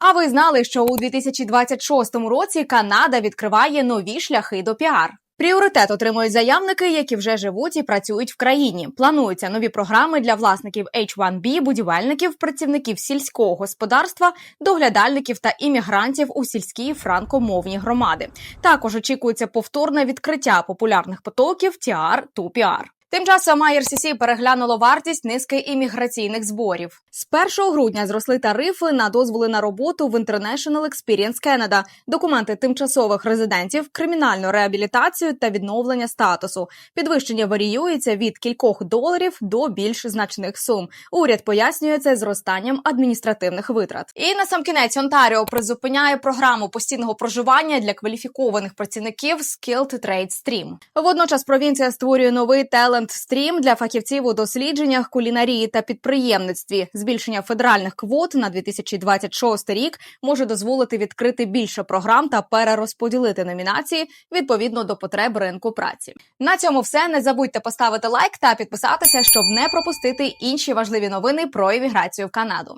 А ви знали, що у 2026 році Канада відкриває нові шляхи до піар? Пріоритет отримують заявники, які вже живуть і працюють в країні. Плануються нові програми для власників H1B, будівельників, працівників сільського господарства, доглядальників та іммігрантів у сільські франкомовні громади. Також очікується повторне відкриття популярних потоків TR to PR. Тим часом IRCC переглянуло вартість низки імміграційних зборів. З 1 грудня зросли тарифи на дозволи на роботу в International Experience Canada, документи тимчасових резидентів, кримінальну реабілітацію та відновлення статусу. Підвищення варіюється від кількох доларів до більш значних сум. Уряд пояснює це зростанням адміністративних витрат. І на сам кінець Онтаріо призупиняє програму постійного проживання для кваліфікованих працівників Skilled Trade Stream. Водночас провінція створює новий талент стрім для фахівців у дослідженнях, кулінарії та підприємництві. Збільшення федеральних квот на 2026 рік може дозволити відкрити більше програм та перерозподілити номінації відповідно до потреб ринку праці. На цьому все. Не забудьте поставити лайк та підписатися, щоб не пропустити інші важливі новини про імміграцію в Канаду.